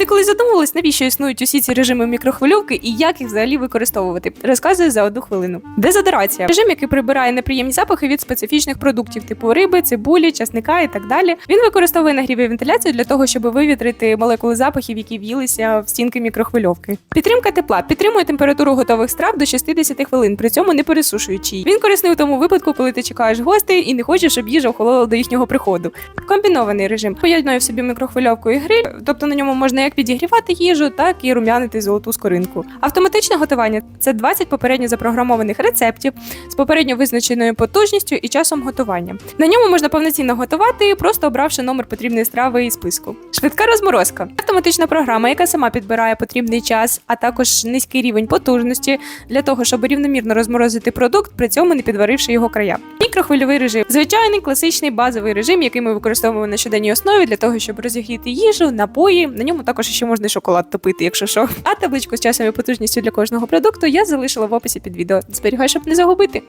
ти колись задумувалась, навіщо існують усі ці режими мікрохвильовки і як їх взагалі використовувати? Розказую за одну хвилину. Дезодорація режим, який прибирає неприємні запахи від специфічних продуктів, типу риби, цибулі, часника і так далі. Він використовує нагрів вентиляцію для того, щоб вивітрити молекули запахів, які в'їлися в стінки мікрохвильовки. Підтримка тепла підтримує температуру готових страв до 60 хвилин, при цьому не пересушуючи її. Він корисний у тому випадку, коли ти чекаєш гостей і не хочеш, щоб їжа охолола до їхнього приходу. Комбінований режим поєднує в собі мікрохвильовку і гриль, тобто на ньому можна як підігрівати їжу, так і рум'янити золоту скоринку. Автоматичне готування це 20 попередньо запрограмованих рецептів з попередньо визначеною потужністю і часом готування. На ньому можна повноцінно готувати, просто обравши номер потрібної страви із списку. Швидка розморозка автоматична програма, яка сама підбирає потрібний час, а також низький рівень потужності для того, щоб рівномірно розморозити продукт, при цьому не підваривши його края. Мікрохвильовий режим звичайний класичний базовий режим, який ми використовуємо на щоденній основі для того, щоб розігріти їжу, напої. На ньому також ще можна шоколад топити, якщо що. А табличку з часом і потужністю для кожного продукту я залишила в описі під відео. Зберігай, щоб не загубити.